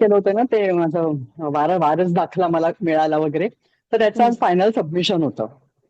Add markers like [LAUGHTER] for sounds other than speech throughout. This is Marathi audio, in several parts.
केलं होतं ना ते माझं वार वारस दाखला मला मिळाला वगैरे. तर त्याचं आज फायनल सबमिशन होतं.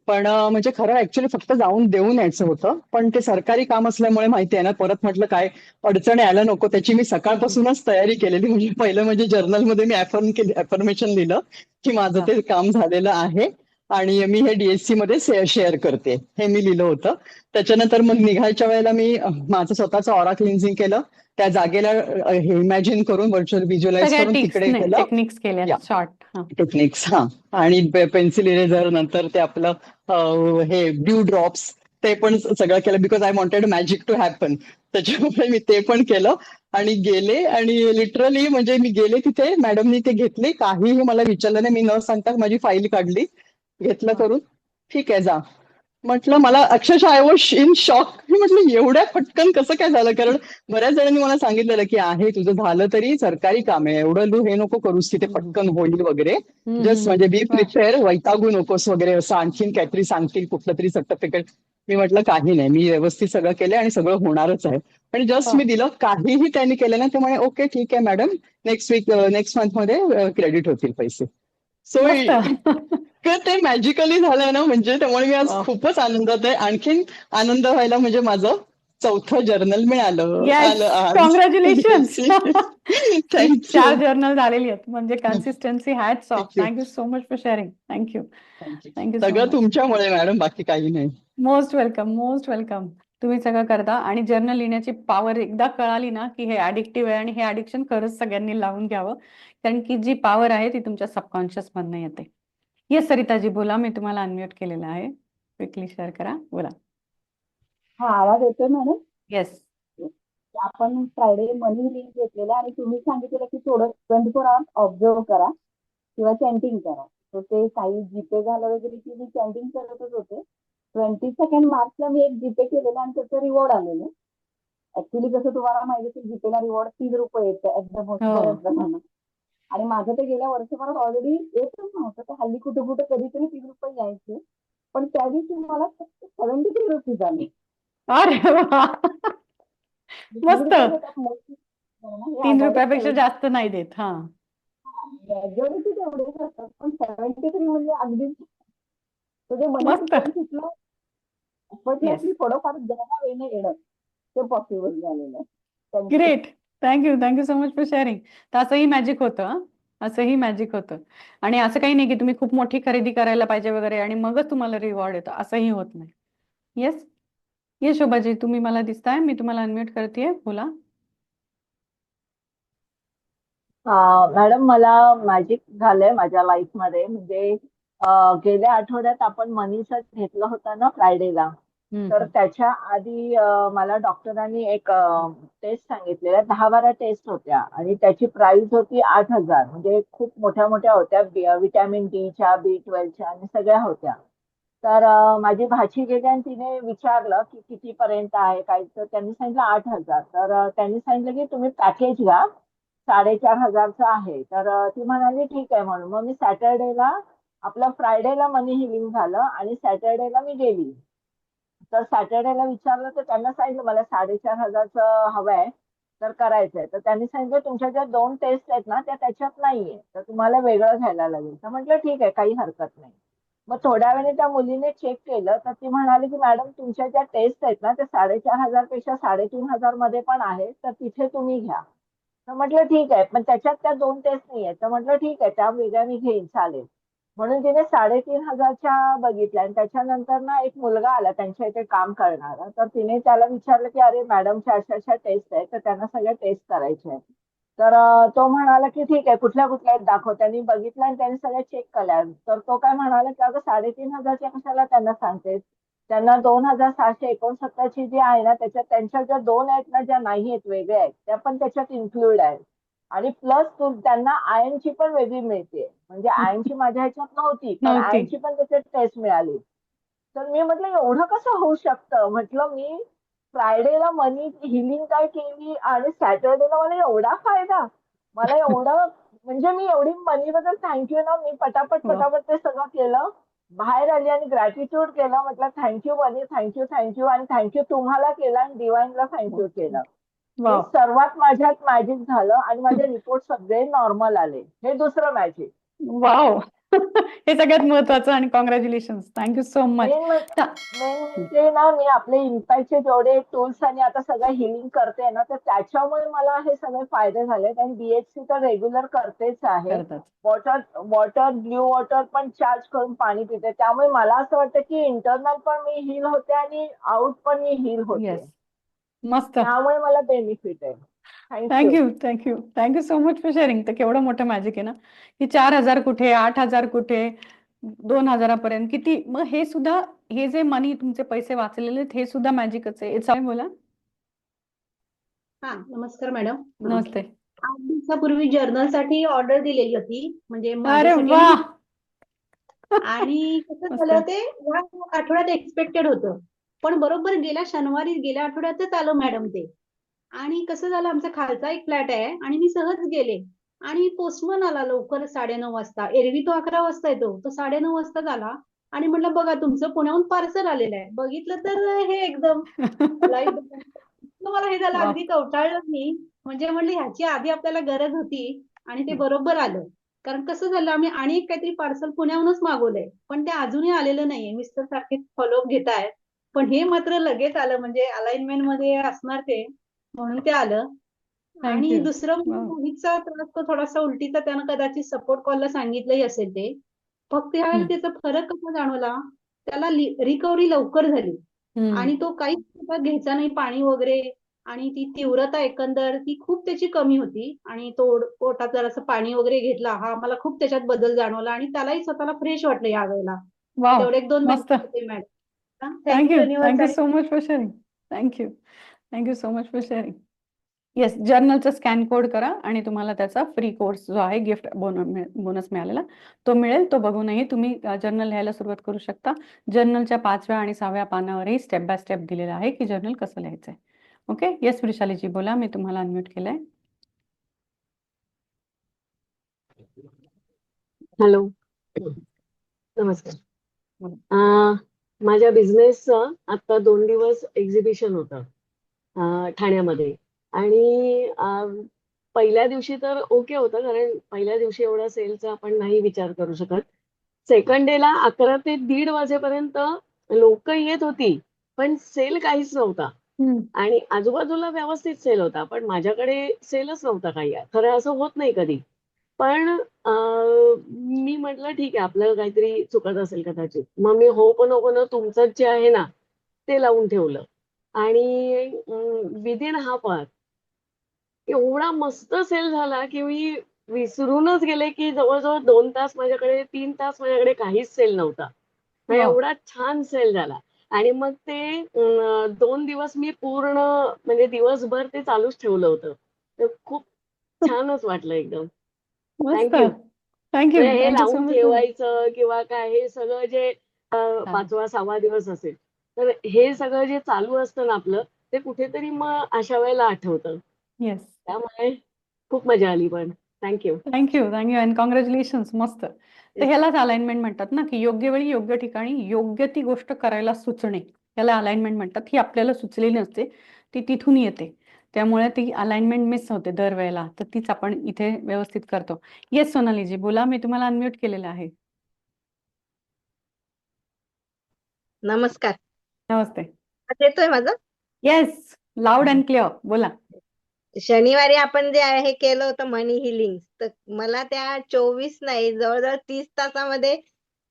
पण म्हणजे खरं ऍक्च्युली फक्त जाऊन देऊन यायचं होतं. पण ते सरकारी काम असल्यामुळे माहिती आहे ना परत म्हटलं काय अडचणी आल्या नको. त्याची मी सकाळपासूनच तयारी केलेली. म्हणजे पहिलं म्हणजे जर्नलमध्ये मी ऍफर्म केली ऍफर्मेशन लिहिलं की माझं ते काम झालेलं आहे. आणि मी हे डीएससी मध्ये शेअर करते. हे मी लिहिलं होतं. त्याच्यानंतर मग निघायच्या वेळेला मी माझं स्वतःचं ऑरा क्लिन्झिंग केलं. त्या जागेला हे इमॅजिन करून व्हर्च्युअल व्हिज्युअलाइज करून तिकडे केलं टेक्निक्स केल्या. शॉर्ट हा. टेक्निक्स हा. आणि पेन्सिल इरेझर नंतर ते आपलं हे ड्यू ड्रॉप्स ते पण सगळं केलं. Because I wanted magic to happen त्याच्यामुळे मी ते पण केलं. आणि गेले आणि लिटरली म्हणजे मी गेले तिथे. मॅडमनी ते घेतले. काहीही मला विचारलं नाही. मी न सांगता माझी फाईल काढली. घेतलं करून. ठीक आहे जा. म्हटलं मला अक्षरशः आय वॉज इन शॉक मी म्हटलं एवढ्या पटकन कसं काय झालं? कारण बऱ्याच जणांनी मला सांगितलेलं की आहे तुझं झालं तरी सरकारी काम आहे. एवढं तू हे नको करूस की ते पटकन होईल वगैरे. जस्ट. म्हणजे बी. प्रिपेअर वैतागू नकोस वगैरे असं आणखीन काहीतरी सांगतील कुठलं तरी सर्टिफिकेट मी म्हटलं काही नाही. मी व्यवस्थित सगळं केलंय आणि सगळं होणारच आहे. आणि जस्ट. मी दिलं काहीही त्यांनी केलं ना ते म्हणे ओके ठीक आहे मॅडम नेक्स्ट वीक नेक्स्ट मंथमध्ये क्रेडिट होतील पैसे. सो [LAUGHS] [LAUGHS] मस्त ते मॅजिकली झालंय ना म्हणजे त्यामुळे मी आज. खूपच आनंदात आहे. आणखीन आनंद व्हायला म्हणजे माझं चौथं जर्नल मिळालं. कॉंग्रॅच्युलेशन [LAUGHS] चार. जर्नल झालेली आहेत. म्हणजे consistency hats off Thank you. Thank you so much for sharing thank you thank you सगळं मच तुमच्यामुळे मॅडम. बाकी काही नाही. मोस्ट वेलकम मोस्ट वेलकम तुम्ही सगळं करता. आणि जर्नल लिहिण्याची पॉवर एकदा कळाली ना की हे ऍडिक्टिव्ह आहे आणि हे ऍडिक्शन खरंच सगळ्यांनी लावून घ्यावं. कारण की जी पॉवर आहे ती तुमच्या सबकॉन्शियस मधनं येते. येस सरिताजी बोला. मी तुम्हाला अनम्यूट केलेलं आहे. क्विकली शेअर करा. बोला. हा आवाज येतोय मॅडम येस आपण फ्रायडे मनी लिंक घेतलेला आणि तुम्ही सांगितलेलं की थोडं ट्वेंटी फोर आवर्स ऑब्झर्व करा किंवा चॅन्टिंग करा. तर ते काही जीपे झालं वगैरे की मी चॅन्टिंग करतच होते. ट्वेंटी सेकंड मार्चला मी एक जीपे केलेला आणि त्याचं रिवॉर्ड आलेलं. ऍक्च्युली कसं तुम्हाला माहिती की जीपेला रिवॉर्ड तीन रुपये येतं एकदम आणि माझं ते गेल्या वर्षभरात ऑलरेडी येतच नव्हतं. तर हल्ली कुठे कुठे कधीतरी तीन रुपये यायचे. पण त्या दिवशी मला फक्त सेव्हन्टी थ्री रुपीज आले मस्त. तीन तीन रुपयापेक्षा जास्त नाही देत हा. मेजॉरिटी तेवढेच असतात पण सेव्हन्टी थ्री म्हणजे तुझे. मनी effortlessly थोडंफार जरा वेळेने येणं ते पॉसिबल झालेलं आहे. Great thank you thank you so much for sharing तर असंही मॅजिक होतं असंही मॅजिक होतं. आणि असं काही नाही की तुम्ही खूप मोठी खरेदी करायला पाहिजे वगैरे आणि मगच तुम्हाला रिवॉर्ड येतं. असंही होत नाही. येस ये शोभाजी तुम्ही मला दिसताय. मी तुम्हाला अनम्यूट करतेय. बोला. मॅडम मला मॅजिक झालंय माझ्या लाईफमध्ये. म्हणजे गेल्या आठवड्यात आपण मनीचा घेतला होता ना फ्रायडेला तर त्याच्या आधी मला डॉक्टरांनी एक टेस्ट सांगितलेल्या दहा बारा टेस्ट होत्या. आणि त्याची प्राइस होती आठ हजार. म्हणजे खूप मोठ्या मोठ्या होत्या. विटॅमिन डीच्या बी ट्वेल्वच्या आणि सगळ्या होत्या. तर माझी भाची गेली आणि तिने विचारलं की कितीपर्यंत आहे काय? तर त्यांनी सांगितलं आठ हजार. तर त्यांनी सांगितलं की तुम्ही पॅकेज घ्या. साडेचार हजारचं आहे. तर ती म्हणाली ठीक आहे म्हणून. मग मी सॅटर्डेला आपलं फ्रायडेला मनी हिलिंग झालं आणि सॅटर्डेला मी गेली. तर सॅटर्डेला विचारलं तर त्यांना सांगितलं मला साडेचार हजारचं हवंय तर करायचंय तर त्यांनी सांगितलं तुमच्या ज्या दोन टेस्ट आहेत ना त्या त्याच्यात नाहीये तर तुम्हाला वेगळं घ्यायला लागेल. तर म्हटलं ठीक आहे काही हरकत नाही. मग थोड्या वेळाने त्या मुलीने चेक केलं तर ती म्हणाली की मॅडम तुमच्या ज्या टेस्ट आहेत ना त्या साडेचार हजारपेक्षा साडेतीन हजारमध्ये पण आहेत तर तिथे तुम्ही घ्या. तर म्हटलं ठीक आहे पण त्याच्यात त्या दोन टेस्ट नाही आहेत तर म्हटलं ठीक आहे त्या वेगळ्या मी घेईन चालेल. म्हणून तिने साडेतीन हजारच्या बघितल्या आणि त्याच्यानंतर ना एक मुलगा आला त्यांच्या इथे काम करणारा. तर तिने त्याला विचारलं की अरे मॅडमच्या अशा अशा टेस्ट आहेत तर त्यांना सगळ्या टेस्ट करायच्या आहेत. तर तो म्हणाला की ठीक आहे कुठल्या कुठल्या आहेत दाखव. त्यांनी बघितलं आणि त्यांनी सगळ्या चेक केल्या तर तो काय म्हणाला की अगं साडेतीन हजारच्या कशाला त्यांना सांगते त्यांना दोन हजार सहाशे एकोणसत्तरची जी आहे ना त्याच्यात त्यांच्या ज्या दोन आहेत ना ज्या नाही आहेत वेगळ्या आहेत त्या पण त्याच्यात इन्क्लूड आहेत. आणि प्लस त्यांना आयनची पण वेगळी मिळते म्हणजे आयनची माझ्या ह्याच्यात नव्हती पण. आयनची पण त्याच्यात टेस्ट मिळाली. तर मी म्हटलं एवढं कसं होऊ शकतं? म्हटलं मी फ्रायडेला मनी हिलिंग काय केली आणि सॅटर्डेला मला एवढा फायदा. मला एवढं [LAUGHS] म्हणजे मी एवढी मनी बद्दल थँक्यू ना मी पटापट वा. पटापट ते सगळं केलं. बाहेर आली आणि ग्रॅटिट्यूड केलं. म्हटलं thank you money thank you thank you आणि थँक्यू तुम्हाला केलं आणि डिवाइनला थँक्यू केलं. सर्वात माझ्यात मॅजिक झालं आणि माझे [LAUGHS] रिपोर्ट सगळे नॉर्मल आले. हे दुसरं मॅजिक वाव [LAUGHS] हे सगळ्यात महत्वाचं आणि कॉंग्रॅच्युलेशन थँक्यू सो मच म्हणजे ना मी आपले इम्पॅक्टचे जेवढे टूल्स आणि आता सगळं हिलिंग करते ना तर त्याच्यामुळे मला हे सगळे फायदे झाले आणि बीएचसी तर रेग्युलर करतेच आहे. वॉटर वॉटर ब्ल्यू वॉटर पण चार्ज करून पाणी पिते. त्यामुळे मला असं वाटतं की इंटरनल पण मी हील होते आणि आउट पण मी हील होते. मस्त. त्यामुळे मला बेनिफिट आहे. Thank you thank you thank you so much for sharing तर केवढं मोठं मॅजिक आहे ना? की चार हजार कुठे आठ हजार कुठे दोन हजारापर्यंत किती? मग हे सुद्धा हे जे मनी तुमचे पैसे वाचलेले हे सुद्धा मॅजिकच आहे. It's- बोला. हा नमस्कार मॅडम. नमस्ते. आठ दिवसापूर्वी जर्नलसाठी ऑर्डर दिलेली होती. म्हणजे अरे वा! आणि कसं [LAUGHS] मस्त. झालं ते या आठवड्यात एक्सपेक्टेड होतं. पण बरोबर गेल्या शनिवारी गेल्या आठवड्यातच आलं मॅडम ते. आणि कसं झालं आमचा खालचा एक फ्लॅट आहे आणि मी सहज गेले. आणि पोस्टमन आला लवकर साडेनऊ वाजता. एरवी तो अकरा वाजता येतो. तो साडेनऊ वाजताच आला आणि म्हटलं बघा तुमचं पुण्याहून पार्सल आलेलं आहे. बघितलं तर हे एकदम [LAUGHS] मला हे झालं. अगदी कवटाळलं मी. म्हणजे म्हणलं ह्याची आधी आपल्याला गरज होती आणि ते. बरोबर आलं. कारण कसं झालं आम्ही आणि एक काहीतरी पार्सल पुण्याहूनच मागवलंय. पण ते अजूनही आलेलं नाहीये. मिस्टर सारखे फॉलोअप घेत आहेत पण हे मात्र लगेच आलं म्हणजे अलाइनमेंटमध्ये असणार ते म्हणून ते आलं. आणि. दुसरं म्हणजे. मोहितचा त्रास तो थोडासा उलटीचा त्यानं कदाचित सपोर्ट कॉलला सांगितलंही असेल ते. फक्त ह्यावेळेला हम्म. त्याचा फरक कसा जाणवला? त्याला रिकव्हरी लवकर झाली. आणि तो काहीच घ्यायचा नाही पाणी वगैरे. आणि ती तीव्रता एकंदर ती खूप त्याची कमी होती. आणि तो पोटात जरासं पाणी वगैरे घेतला. हा मला खूप त्याच्यात बदल जाणवला. आणि त्यालाही स्वतःला फ्रेश वाटलं यावेळेला तेवढे एक दोन मस्त. मेसेज होते madam thank you thank you universe so much for sharing thank you thank you so much for sharing yes जर्नलचा scan code करा आणि तुम्हाला त्याचा फ्री कोर्स जो आहे गिफ्ट बोनस मिळालेला तो मिळेल. तो बघूनही तुम्ही जर्नल लिहायला सुरुवात करू शकता. जर्नलच्या पाचव्या आणि सहाव्या पानावरही स्टेप बाय स्टेप दिलेलं आहे की जर्नल कसं लिहायचंय. ओके येस वृषालीजी बोला. मी तुम्हाला अनम्यूट केलंय. हॅलो नमस्कार. माझ्या बिझनेसचं आता दोन दिवस एक्झिबिशन होतं ठाण्यामध्ये. आणि पहिल्या दिवशी तर ओके होतं कारण पहिल्या दिवशी एवढा सेलचा आपण नाही विचार करू शकत. सेकंड डेला अकरा ते दीड वाजेपर्यंत लोक येत होती पण सेल काहीच नव्हता. आणि आजूबाजूला व्यवस्थित सेल होता पण माझ्याकडे सेलच नव्हता काही. खरं असं होत नाही कधी. पण मी म्हटलं ठीक आहे आपलं काहीतरी चुकत असेल कदाचित. मग मी हो पण नको न तुमचं जे आहे ना ते लावून ठेवलं. आणि विदिन हाफ आवर एवढा मस्त सेल झाला की मी विसरूनच गेले की जवळजवळ दोन तास माझ्याकडे तीन तास माझ्याकडे काहीच सेल नव्हता. Wow. एवढा छान सेल झाला. आणि मग ते दोन दिवस मी पूर्ण म्हणजे दिवसभर ते चालूच ठेवलं होतं. तर खूप छानच वाटलं एकदम. मस्त. थँक्यू म्हणजे हे थँक्यू सो लावून मच ठेवायचं किंवा काय हे सगळं जे अं, पाचवा सहावा दिवस असेल तर हे सगळं जे चालू असतं ना आपलं ते कुठेतरी मग अशा वेळेला आठवतं. येस त्यामुळे खूप मजा आली पण. Thank you thank you thank you and congratulation मस्त. तर ह्यालाच अलाइनमेंट म्हणतात ना की योग्य वेळी योग्य ठिकाणी योग्य ती गोष्ट करायला सुचणे. याला अलाइनमेंट म्हणतात. ही आपल्याला सुचलेली नसते ती तिथून येते. त्यामुळे ती अलाइनमेंट मिस होते दरवेळेला. तर तीच आपण इथे व्यवस्थित करतो. येस सोनालीजी बोला मी तुम्हाला अनम्यूट केलेलं आहे. नमस्कार. नमस्ते. येतोय माझा? येस लाऊड अँड क्लिअर बोला. शनिवारी आपण जे आहे हे केलं होतं मनी हिलिंग तर मला त्या चोवीस नाही जवळजवळ तीस तासामध्ये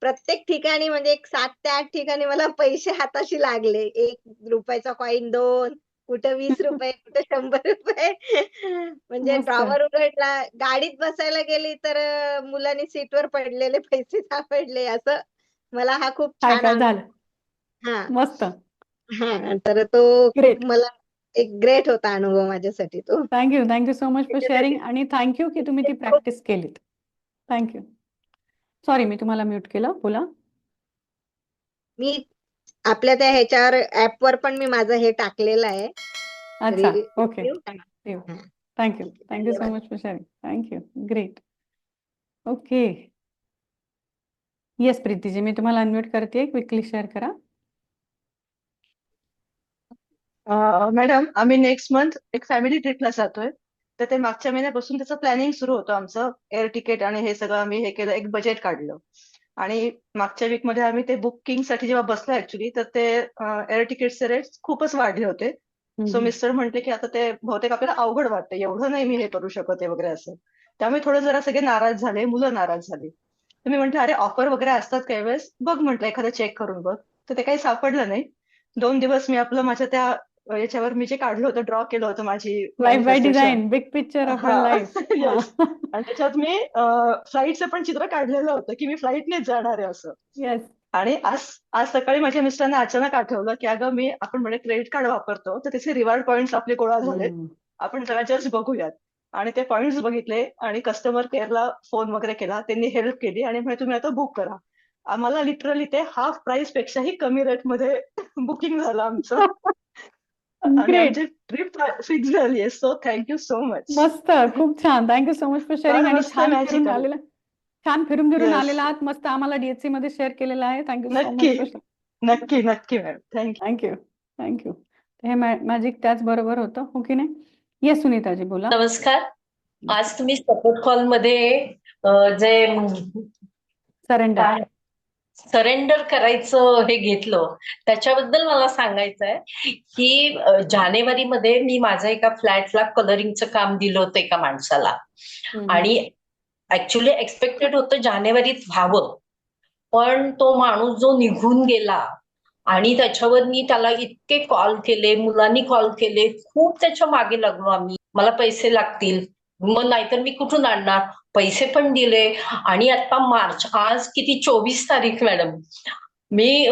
प्रत्येक ठिकाणी म्हणजे एक सात ते आठ ठिकाणी मला पैसे हाताशी लागले. एक रुपयाचा कॉईन दोन कुठं वीस [LAUGHS] रुपये कुठं शंभर रुपये. म्हणजे मस्त. ड्रॉवर उघडला गाडीत बसायला गेली तर अं, मुलांनी सीटवर पडलेले पैसे [LAUGHS] सापडले असं. मला हा खूप काय छान काय अनुभव. झालं? हा. मस्त. हा तर तो. खूप मला एक ग्रेट होता अनुभव माझ्यासाठी तो. Thank you thank you so much for sharing आणि थँक्यू की तुम्ही ती [LAUGHS] प्रॅक्टिस केलीत. थँक्यू सॉरी मी तुम्हाला म्यूट केलं. बोला. मी आपल्या त्या ह्याच्यावर ऍपवर पण मी माझं हे टाकलेलं आहे. Okay. Thank you thank you so. Much for sharing thank you great okay yes Preeti ji मी तुम्हाला अनम्यूट करते. क्विकली शेअर करा. अं, मॅडम आम्ही नेक्स्ट मंथ एक फॅमिली ट्रिपला जातोय. तर ते मागच्या महिन्यापासून त्याचं प्लॅनिंग सुरू होतं आमचं. एअर तिकीट आणि हे सगळं आम्ही हे केलं. एक बजेट काढलं. आणि मागच्या वीकमध्ये आम्ही ते बुकिंगसाठी जेव्हा बसलो ऍक्च्युली तर ते एअर तिकीटचे रेट खूपच वाढले होते. सो. मिस्टर म्हटले की आता ते बहुतेक आपल्याला अवघड वाटतं एवढं नाही मी हे करू शकत आहे वगैरे असं. त्यामुळे थोडं जरा सगळे नाराज झाले मुलं नाराज झाली. तर मी म्हंटल अरे ऑफर वगैरे असतात काही वेळेस. बघ म्हटलं एखादं चेक करून बघ. तर ते काही सापडलं नाही. दोन दिवस मी आपलं माझ्या त्या याच्यावर मी जे काढलं होतं ड्रॉ केलं होतं माझी life by. Design big picture of. Life. आणि त्याच्यात मी फ्लाईटचं पण चित्र काढलेलं होतं की मी फ्लाईटनेच जाणार आहे असं. येस आणि आज आज सकाळी माझ्या मिस्टरांना अचानक आठवलं की अगं मी आपण म्हणजे क्रेडिट कार्ड वापरतो तर त्याचे रिवॉर्ड पॉइंट्स आपले गोळा झाले. आपण जरा जस्ट बघूयात. आणि ते पॉइंट्स बघितले आणि कस्टमर केअरला फोन वगैरे केला. त्यांनी हेल्प केली आणि म्हणे तुम्ही आता बुक करा. आम्हाला लिटरली ते हाफ प्राइस पेक्षाही कमी रेटमध्ये [LAUGHS] बुकिंग झालं आमचं. [LAUGHS] आमची ट्रिप फिक्स झाली आहे सो थँक्यू सो मच मस्त खूप छान. Thank you so much for sharing फार आणि मस्त छान आलेला छान फिरून फिरून. आलेला आहात. मस्त आम्हाला डीएचसी मध्ये शेअर केलेला आहे. थँक्यू सो नक्की. मच नक्की नक्की madam thank you thank you thank you हे मॅजिक त्याच बरोबर होतं. हो की नाही? येस सुनीताजी बोला. नमस्कार. आज तुम्ही सपोर्ट कॉलमध्ये जे सरेंडर सरेंडर करायचं हे घेतलं. त्याच्याबद्दल मला सांगायचं आहे की जानेवारीमध्ये मी माझ्या एका फ्लॅटला कलरिंगचं काम दिलं होतं एका माणसाला. आणि ऍक्च्युली एक्सपेक्टेड होतं जानेवारीत व्हावं. पण तो माणूस जो निघून गेला आणि त्याच्यावर मी त्याला इतके कॉल केले मुलांनी कॉल केले खूप त्याच्यामागे लागलो आम्ही. मला पैसे लागतील. मग नाहीतर मी कुठून आणणार? पैसे पण दिले. आणि आता मार्च आज किती? चोवीस तारीख मॅडम. मी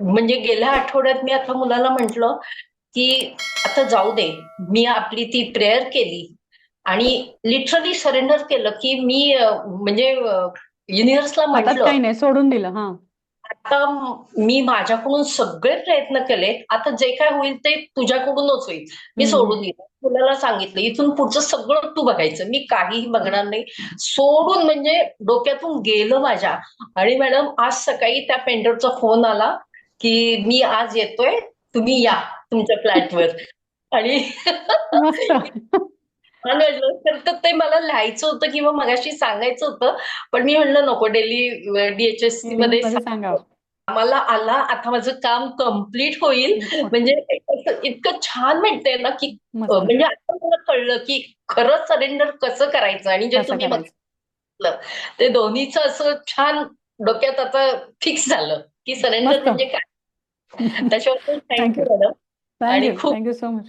म्हणजे गेल्या आठवड्यात मी आता मुलाला म्हंटल की आता जाऊ दे. मी आपली ती प्रेयर केली. आणि लिटरली सरेंडर केलं की मी म्हणजे युनिव्हर्सला म्हटलं सोडून दिलं हा. आता म- माझ्याकडून सगळे प्रयत्न केले आता जे काय होईल ते तुझ्याकडूनच होईल. मी. सोडून दिलं. मुलाला सांगितलं इथून पुढचं सगळं तू बघायचं. मी काहीही बघणार नाही. सोडून म्हणजे डोक्यातून गेलं माझ्या. आणि मॅडम आज सकाळी त्या पेंटरचा फोन आला की मी आज येतोय. तुम्ही या तुमच्या फ्लॅटवर. आणि. तर ते मला लिहायचं होतं किंवा मगाशी सांगायचं होतं. पण मी म्हणलं नको डेली डीएचएससी मध्ये मध्ये सांगा मला आला आता माझं काम कंप्लीट होईल. म्हणजे असं इतकं छान म्हणते ना की म्हणजे आता मला कळलं की खरं सरेंडर कसं करायचं आणि जे तुम्ही ते दोन्हीचं असं छान डोक्यात आता फिक्स झालं की सरेंडर. म्हणजे काय? [LAUGHS] Thank thank you. मॅडम आणि खूप- थँक्यू सो मच